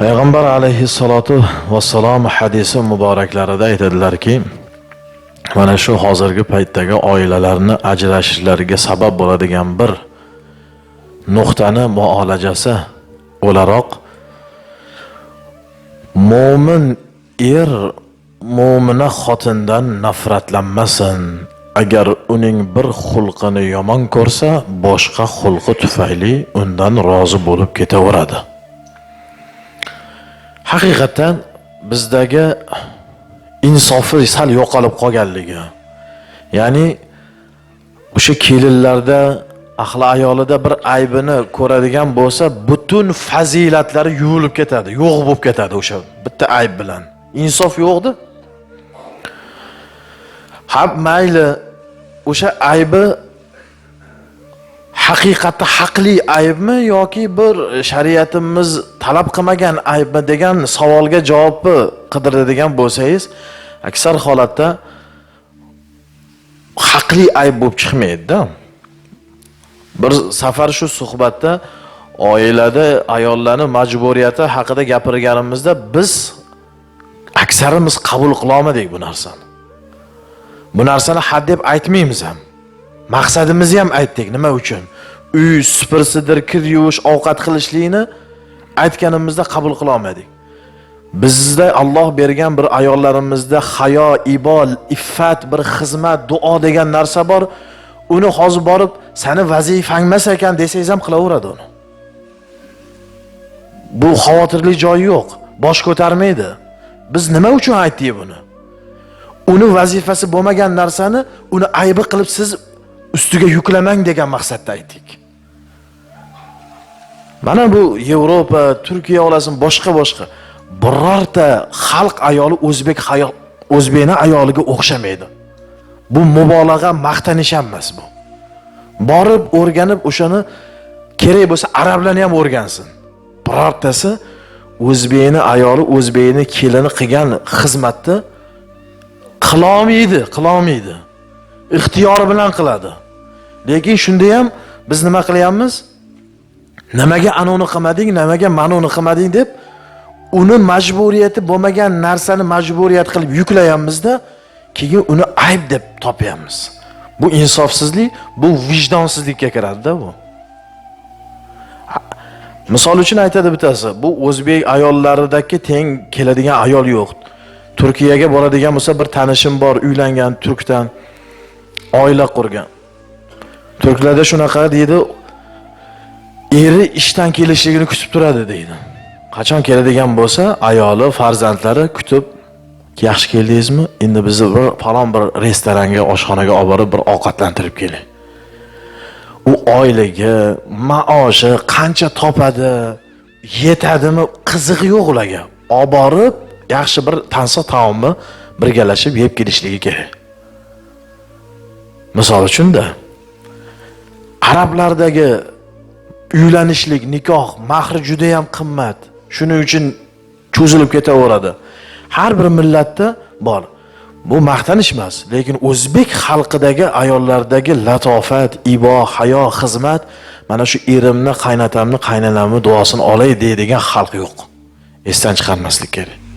payg'ambar alayhissalotu vassalom hadisi muboraklarida aytadilarki mana shu hozirgi paytdagi oilalarni ajrashishlariga sabab bo'ladigan bir nuqtani muolajasi o'laroq mo'min er mo'mina xotindan nafratlanmasin. Agar uning bir xulqini yomon ko'rsa boshqa xulqi tufayli undan rozi bo'lib ketaveradi. Haqiqatdan bizdagi insofi sal yo'qolib qolganligi. Ya'ni o'sha kelinlarda ahli ayolida bir aybini ko'radigan bo'lsa butun fazilatlari yuvilib ketadi yo'q bo'lib ketadi o'sha bitta ayb bilan. Insof yo'qdi. Ha mayli o'sha aybi haqiqatda haqli aybmi yoki bir shariatimiz talab qilmagan aybmi degan savolga javobni qidiradigan bo'lsangiz aksar holatda haqli ayb bo'lib chiqmaydida. Bir safar shu suhbatda oilada ayollarni majburiyati haqida gapirganimizda biz aksarimiz qabul qilolmadik bu narsani. Bu narsani had deb aytmaymiz ham. Maqsadimizni ham aytdik. Nima uchun? Uy supursidir kir yuvish ovqat qilishlikni aytganimizda qabul qilolmadik bizda Alloh bergan bir ayollarimizda hayo ibol iffat bir xizmat duo degan narsa bor. Uni hozir borib sani vazifang emas ekan desangiz ham qilaveradi uni. Bu xavotirli joyi yo'q. Bosh ko'tarmaydi. Biz nima uchun aytdik buni? Uni vazifasi bo'lmagan narsani uni aybi qilib siz ustiga yuklamang degan maqsadda aytdik. Mana bu yevropa turkiya olasin boshqa boshqa birorta xalq ayoli o'zbek hayol o'zbekni ayoliga o'xshamaydi. Bu mubolag'a maqtanish ham emas bu. Borib o'rganib o'shani kerak bo'lsa arablarni ham o'rgansin. Birortasi o'zbekni ayoli o'zbekni kelini qilgan xizmatni qilolmaydi qilolmaydi. Ixtiyori bilan qiladi. Lekin shunda ham biz nima qilyapmiz? Nimaga anavini qilmading nimaga manuni qilmading deb uni majburiyati bo'lmagan narsani majburiyat qilib yuklayapmizda keyin uni ayb deb topyapmiz. Bu insofsizlik bu vijdonsizlikka kiradida bu. Misol uchun aytadi bittasi bu o'zbek ayollaridagi teng keladigan ayol yo'q. Turkiyaga boradigan bo'lsa bir tanishim bor uylangan turkdan. Oila qurgan. Turklarda shunaqa deydi eri ishdan kelishligini kutib turadi deydi. Qachon keladigan bo'lsa ayoli farzandlari kutib yaxshi keldingizmi? Endi bizni bir falon bir restoranga oshxonaga olib borib bir ovqatlantirib keling. U oilaga maoshi qancha topadi? Yetadimi? Qizig'i yo'q ularga. Olib borib yaxshi bir tansiq taomni birgalashib yeb kelishligi kerak misol uchunda arablardagi uylanishlik nikoh mahri judayam qimmat. Shuning uchun cho'zilib ketaveradi. Har bir millatda bor. Bu maqtanish emas lekin o'zbek xalqidagi ayollardagi latofat ibo hayo xizmat mana shu erimni qaynatamni qaynanamni duosini olay deydigan xalq yo'q. Esdan chiqarmaslik kerak.